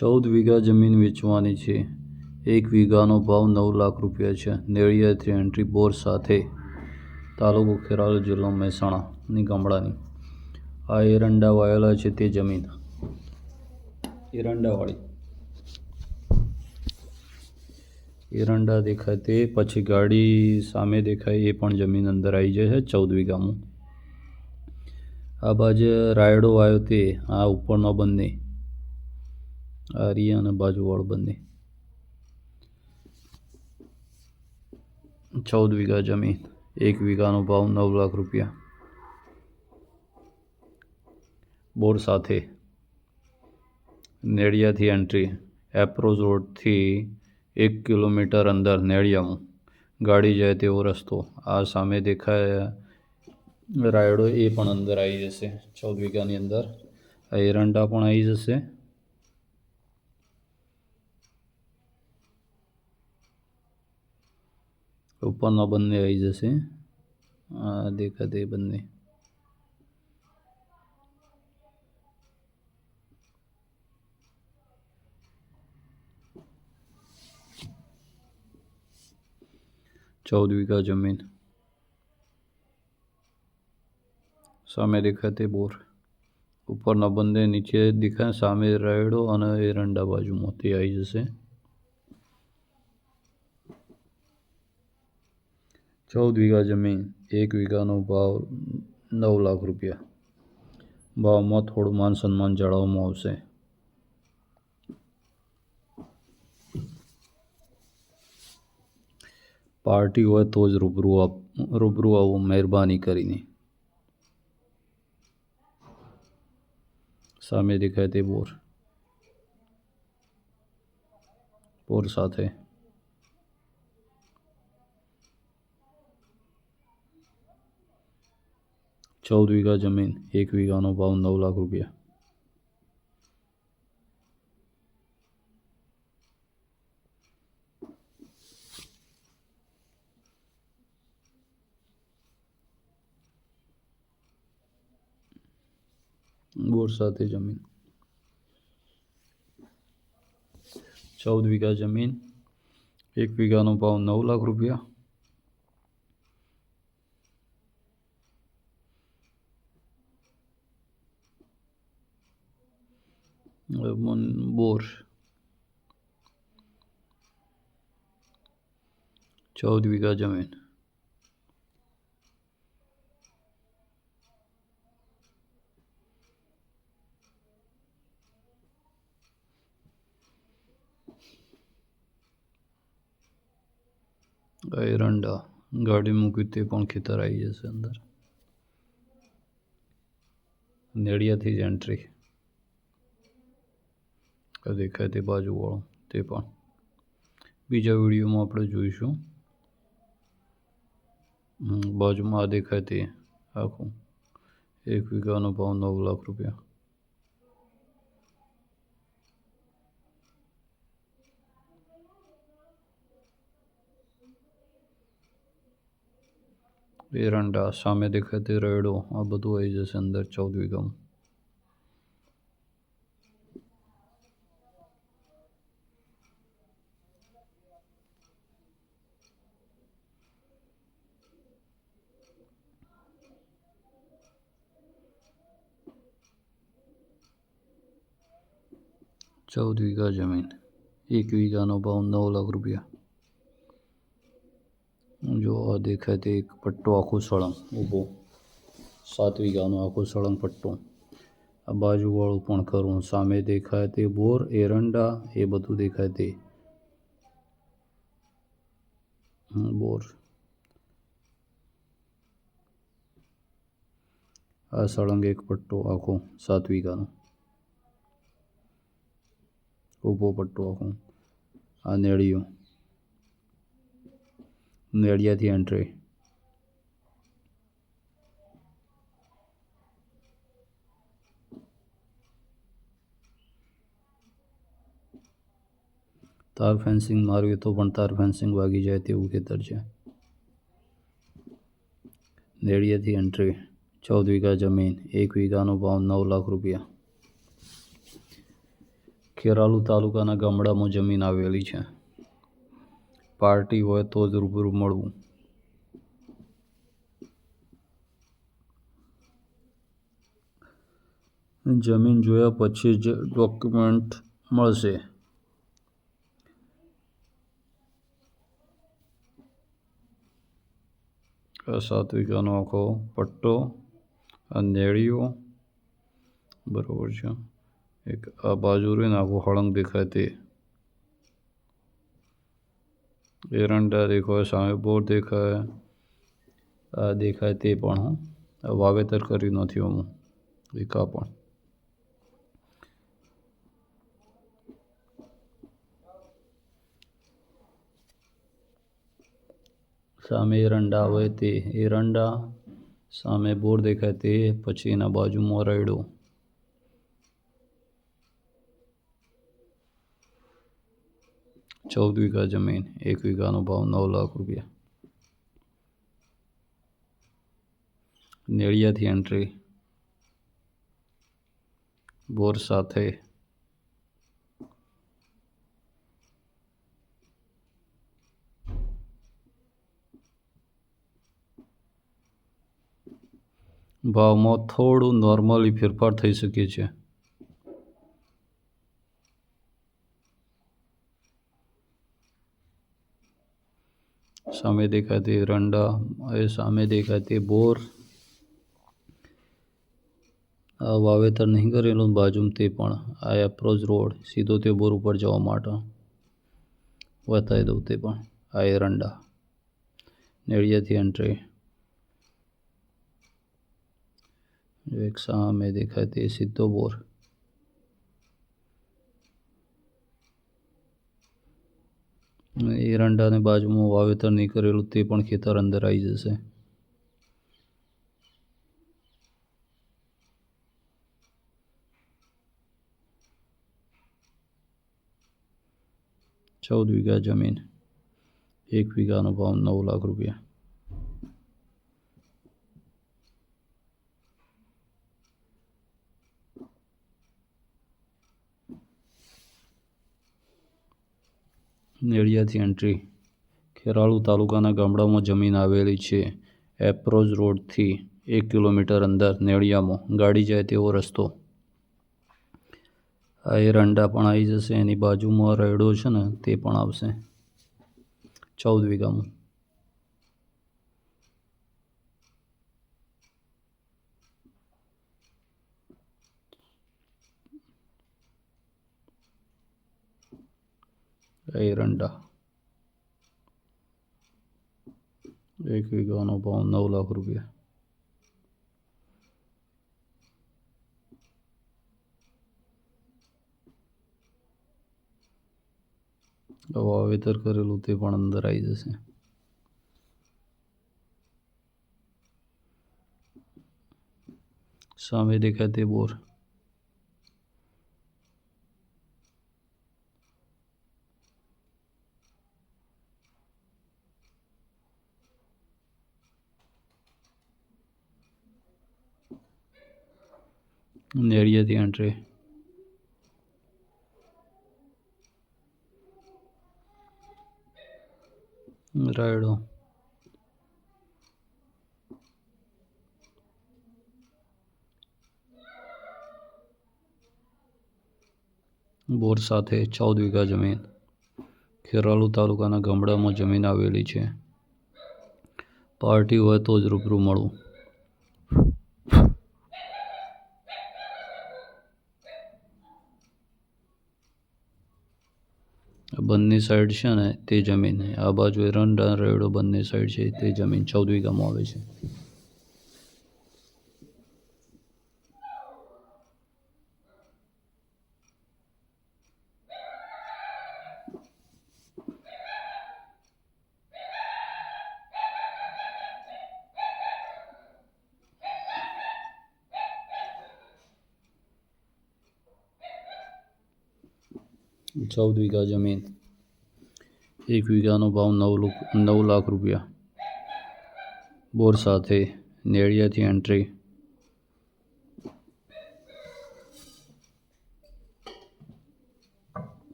ચૌદ વીઘા જમીન વેચવાની છે. એક વીઘાનો ભાવ નવ લાખ રૂપિયા છે. નેળિયાથી એન્ટ્રી બોર સાથે તાલુકો ખેરાલુ જિલ્લો મહેસાણાની ગામડાની. આ એરંડા વાયેલા છે તે જમીન. એરંડાવાળી એરંડા દેખાય તે, પછી ગાડી સામે દેખાય એ પણ જમીન અંદર આવી જાય છે ચૌદ વીઘામાં. આ બાજુ રાયડો આવ્યો તે, આ ઉપરનો બંને. આ અને બાજુવાળ બંને. ચૌદ વીઘા જમીન, એક વીઘાનો ભાવ નવ લાખ રૂપિયા. બોર સાથે નેડિયાથી એન્ટ્રી એપ્રોચ રોડથી એક કિલોમીટર અંદર નેડિયામાં ગાડી જાય તેવો રસ્તો. આ સામે દેખાય, રાયડો એ પણ અંદર આવી જશે. ચૌદ વીઘાની અંદર. એરંડા પણ આવી જશે. ઉપરના બંને આવી જશે. આ દેખાતે બંને. ચૌદ વીઘા જમીન. સામે દેખાતે બોર. ઉપરના બંને નીચે દેખાય સામે રાયડો અને એરંડા બાજુમાંથી આવી જશે. ચૌદ વીઘા જમીન, એક વીઘાનો ભાવ નવ લાખ રૂપિયા. ભાવમાં થોડું માન સન્માન જાળવવામાં આવશે. પાર્ટી હોય તો જ રૂબરૂ આપ, રૂબરૂ આવો મહેરબાની કરીને. સામે દેખાય તે બોર. બોર સાથે ચૌદ વીઘા જમીન એક વીઘાનો ભાવ નવ લાખ રૂપિયા બોર સાથે જમીન ચૌદ વીઘા જમીન એક વીઘાનો ભાવ નવ લાખ રૂપિયા હવે મન- બોર ચૌદ વીઘા જમીન. એરંડા ગાડી મૂકી તે પણ ખેતર આવી જશે અંદર. નેડિયાથી જ એન્ટ્રી દેખાય તે બાજુવાળો તે પણ. બીજા વિડીયોમાં આપણે જોઈશું. બાજુમાં આ દેખાય તે આખું. એક વીઘાનો ભાવ નવ લાખ રૂપિયા. એરંડા સામે દેખાય તે રેડો આ બધું આવી જશે અંદર ચૌદ વીઘામાં. ચૌદ વીઘા જમીન, એક વીઘાનો ભાવ નવ લાખ રૂપિયા. જો આ દેખાય તે એક પટ્ટો આખો સળંગ ઊભો. સાત વીઘાનો આખો સળંગ પટ્ટો. આ બાજુવાળું પણ ખરું, સામે દેખાય તે બોર એરંડા એ બધું દેખાય તે. બોર. આ સળંગ એક પટ્ટો આખો સાત વીઘાનો. ઊભો પટ્ટો આખો આ નેળિયું નેળિયાથી એન્ટ્રી તાર ફેન્સિંગ મારવી તો પણ તાર ફેન્સિંગ વાગી જાય તેવું ખેતર છે નેળિયાથી એન્ટ્રી ચૌદ વીઘા જમીન એક વીઘાનો ભાવ નવ લાખ રૂપિયા ખેરાલુ તાલુકાના ગામડામાં જમીન આવેલી છે. પાર્ટી હોય તો જ રૂબરૂ મળવું. જમીન જોયા પછી જ ડોક્યુમેન્ટ મળશે. આ સાત વીઘાનો આખો પટ્ટો, આ નેળીઓ, બરોબર છે. એક આ બાજુ રહીને આખું હળંગ દેખાય તે. એરંડા દેખાય સામે બોર દેખાય. આ દેખાય તે પણ, હું. વાવેતર કરી નથી હું એક પણ. સામે એરંડા આવે તે, એરંડા સામે બોર દેખાય તે, પછી એના બાજુમાં રાયડો. ચૌદ વીઘા જમીન એક વીઘાનો ભાવ નવ લાખ રૂપિયા નેળિયાથી એન્ટ્રી બોર સાથે ભાવમાં થોડું નોર્મલી ફેરફાર થઈ શકે છે. સામે દેખાતી રંડા, એ સામે દેખાતી બોર. આ વાવેતર નહીં કરેલું બાજુમાં તે પણ આ એપ્રોચ રોડ, સીધો તે બોર ઉપર જવા માટે. બતાવી દઉં તે પણ, આ એરંડા નેળિયાથી એન્ટ્રી એક સામે દેખાય તે સીધો બોર. એરંડાની બાજુમાં વાવેતર નહીં કરેલું તે પણ ખેતર અંદર આવી જશે. ચૌદ વીઘા જમીન, એક વીઘાનો ભાવ નવ લાખ રૂપિયા. નેળિયાથી એન્ટ્રી. ખેરાળુ તાલુકાના ગામડામાં જમીન આવેલી છે. એપ્રોચ રોડથી એક કિલોમીટર અંદર નેડિયામાં ગાડી જાય તેવો રસ્તો. આ એરંડા પણ આવી જશે. એની બાજુમાં રેડો છે ને, તે પણ આવશે. ચૌદ વીઘામાં. એરંડા એક વીઘાનો ભાવ નવ લાખ રૂપિયા વાવેતર કરેલું તે પણ અંદર આવી જશે સામે દેખાય તે બોર નેળિયાથી એન્ટ્રી રાયડો બોર સાથે ચૌદ વીઘા જમીન. ખેરાલુ તાલુકાના ગામડામાં જમીન આવેલી છે. પાર્ટી હોય તો જ રૂબરૂ મળવું આ બંને સાઈડ છે ને તે જમીન આ બાજુ રંડા રેડો બંને સાઈડ છે. તે જમીન ચૌદ વીઘામાં આવે છે. चौदह बीघा ज़मीन, एक बीघा नो भाव नौ नौ लाख रुपया। बोर साथ नेड़िया एंट्री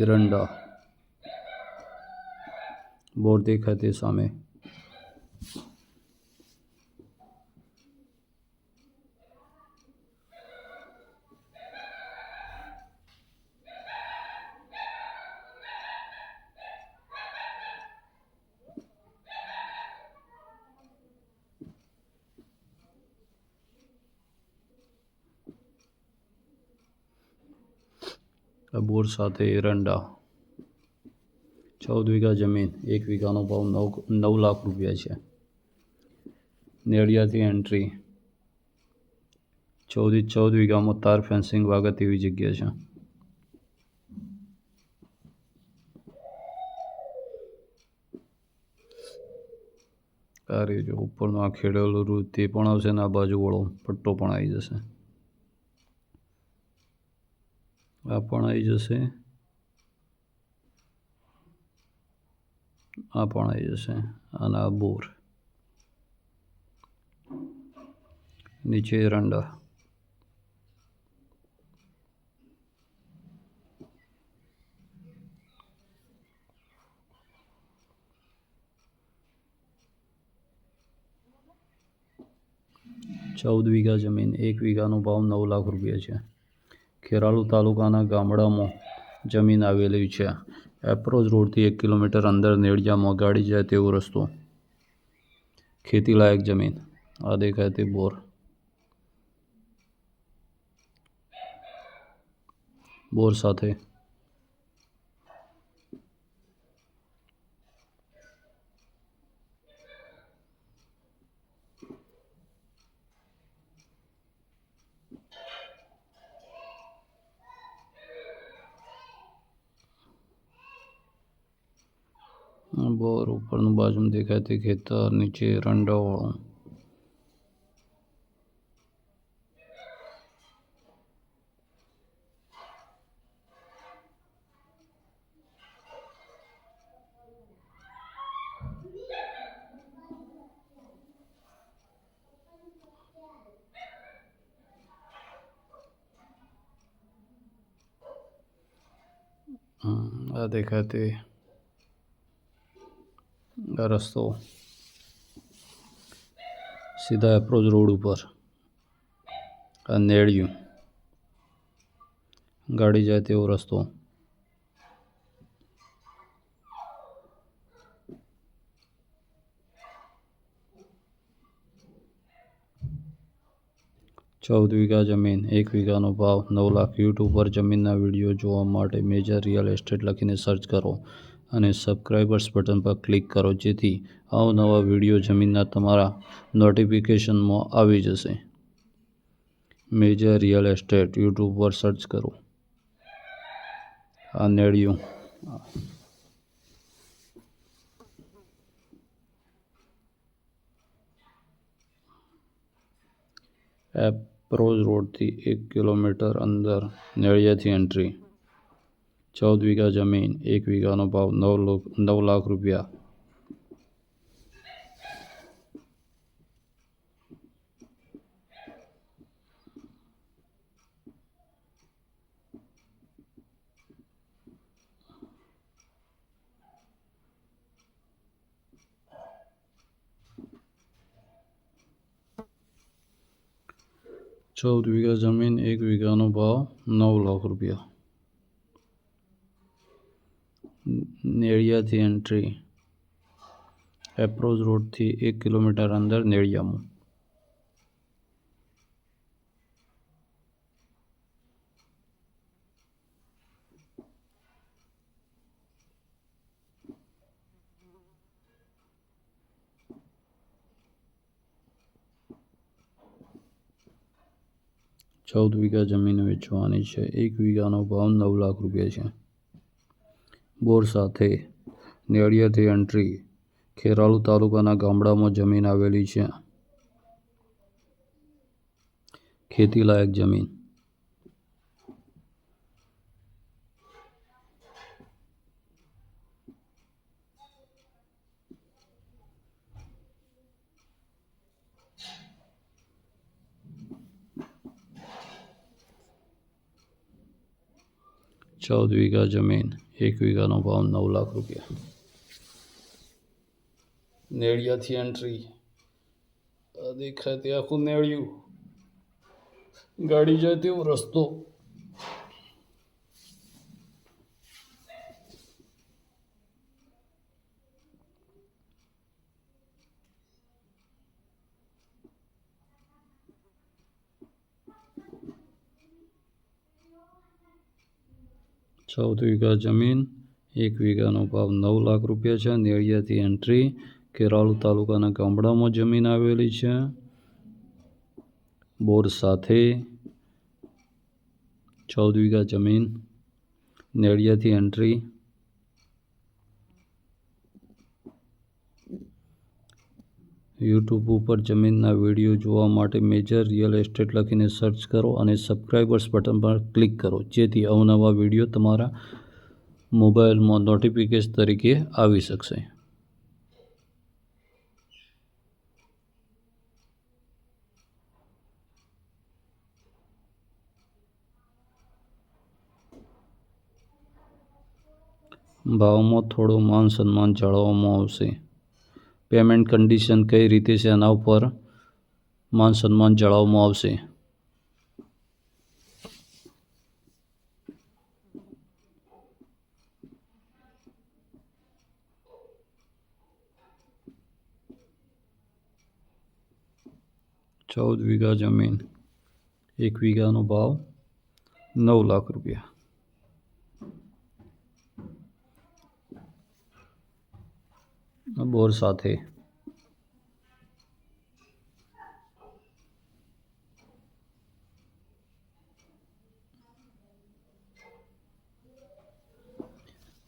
इरंडा बोर देखा थे सामने આ બોર સાથે એરંડા ચૌદ વીઘા જમીન, એક વીઘાનો ભાવ નવ નવ લાખ રૂપિયા છે. નેડિયાથી એન્ટ્રી ચૌદે, ચૌદ વીઘામાં તાર ફેન્સિંગ વાગે તેવી જગ્યા છે. આ જો ઉપરનો આ ખેડેલું રૂ, તે પણ આવશે ને આ બાજુ વળો, પટ્ટો પણ આવી જશે. આ પણ આવી જશે. આ પણ આવી જશે. અને આ બોર. નીચે એરંડા ચૌદ વીઘા જમીન, એક વીઘાનો ભાવ નવ લાખ રૂપિયા છે. ખેરાલુ તાલુકાના ગામડામાં જમીન આવેલી છે. એપ્રોચ રોડથી એક કિલોમીટર અંદર નેડિયામાં ગાડી જાય તેવો રસ્તો. ખેતીલાયક જમીન. આ દેખાય તે બોર. બોર સાથે બોર ઉપરનું બાજુમાં દેખાય તે ખેતર નીચે રંડાવાળું હમ, આ દેખાય તે આ રસ્તો. સીધા એપ્રોચ રોડ ઉપર. નેળિયું. ગાડી જાય તેવો રસ્તો. ચૌદ વીઘા જમીન, એક વીઘાનો ભાવ નવ લાખ યુટ્યુબ પર જમીનના વીડિયો જોવા માટે મેજર રિયલ એસ્ટેટ લખીને સર્ચ કરો. અને સબસ્ક્રાઇબર્સ બટન પર ક્લિક કરો, જેથી અવનવા વીડિયો જમીનના તમારા નોટિફિકેશનમાં આવી જશે. મેજર રિયલ એસ્ટેટ યુટ્યુબ પર સર્ચ કરો. આ નેડિયું એપ્રોચ રોડથી એક કિલોમીટર અંદર નેળિયાથી એન્ટ્રી ચૌદ વીઘા જમીન એક વીઘાનો ભાવ નવ લો- નવ લાખ રૂપિયા ચૌદ વીઘા જમીન એક વીઘાનો ભાવ નવ લાખ રૂપિયા નેળિયાથી એન્ટ્રી એપ્રોચ રોડથી એક કિલોમીટર અંદર નેળિયામાં ચૌદ વીઘા જમીન વેચવાની છે એક વીઘાનો ભાવ નવ લાખ રૂપિયા છે બોર સાથે નેળિયાથી એન્ટ્રી ખેરાલુ તાલુકાના ગામડામાં જમીન આવેલી છે. ખેતીલાયક જમીન. ચૌદ વીઘા જમીન, એક વીઘાનો ભાવ નવ લાખ રૂપિયા. નેળિયાથી એન્ટ્રી દેખાય તે આખું નેળિયું. ગાડી જાય તેવો રસ્તો. ચૌદ વીઘા જમીન, એક વીઘાનો ભાવ નવ લાખ રૂપિયા છે. નેળિયાથી એન્ટ્રી કેરાળુ તાલુકાના ગામડામાં જમીન આવેલી છે. બોર સાથે ચૌદ વીઘા જમીન, નેળિયાથી એન્ટ્રી યુટ્યુબ ઉપર જમીનના વીડિયો જોવા માટે મેજર રિયલ એસ્ટેટ લખીને સર્ચ કરો અને સબસ્ક્રાઈબર્સ બટન પર ક્લિક કરો, જેથી અવનવા વીડિયો તમારા મોબાઈલમાં નોટિફિકેશન તરીકે આવી શકશે. ભાવમાં થોડું માન સન્માન જાળવવામાં આવશે. પેમેન્ટ કન્ડિશન કઈ રીતે છે એના ઉપર માન સન્માન જળાવવામાં આવશે. ચૌદ વીઘા જમીન, એક વીઘાનો ભાવ નવ લાખ રૂપિયા. બોર સાથે.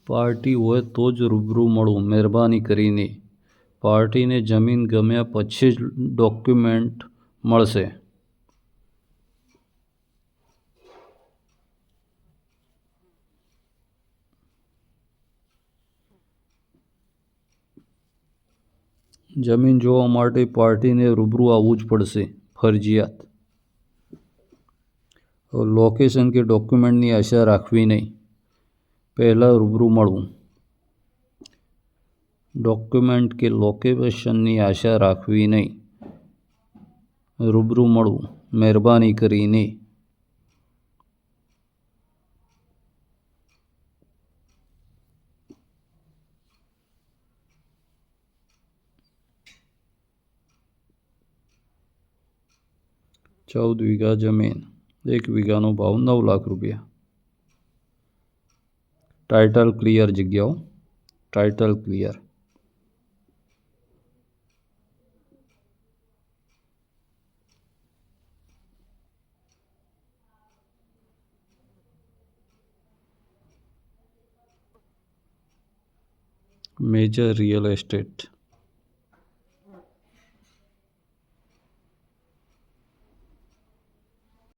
પાર્ટી હોય તો જ રૂબરૂ મળું, મહેરબાની કરીને. પાર્ટીને જમીન ગમ્યા પછી જ ડોક્યુમેન્ટ મળશે. જમીન જોવા માટે પાર્ટીને રૂબરૂ આવવું જ પડશે, ફરજિયાત. લોકેશન કે ડોક્યુમેન્ટની આશા રાખવી નહીં. પહેલાં રૂબરૂ મળવું. ડોક્યુમેન્ટ કે લોકેશનની આશા રાખવી નહીં. રૂબરૂ મળવું. મહેરબાની કરીને ચૌદ વીઘા જમીન, એક વીઘાનો ભાવ નવ લાખ રૂપિયા. ટાઇટલ ક્લિયર જગ્યાઓ title clear major real estate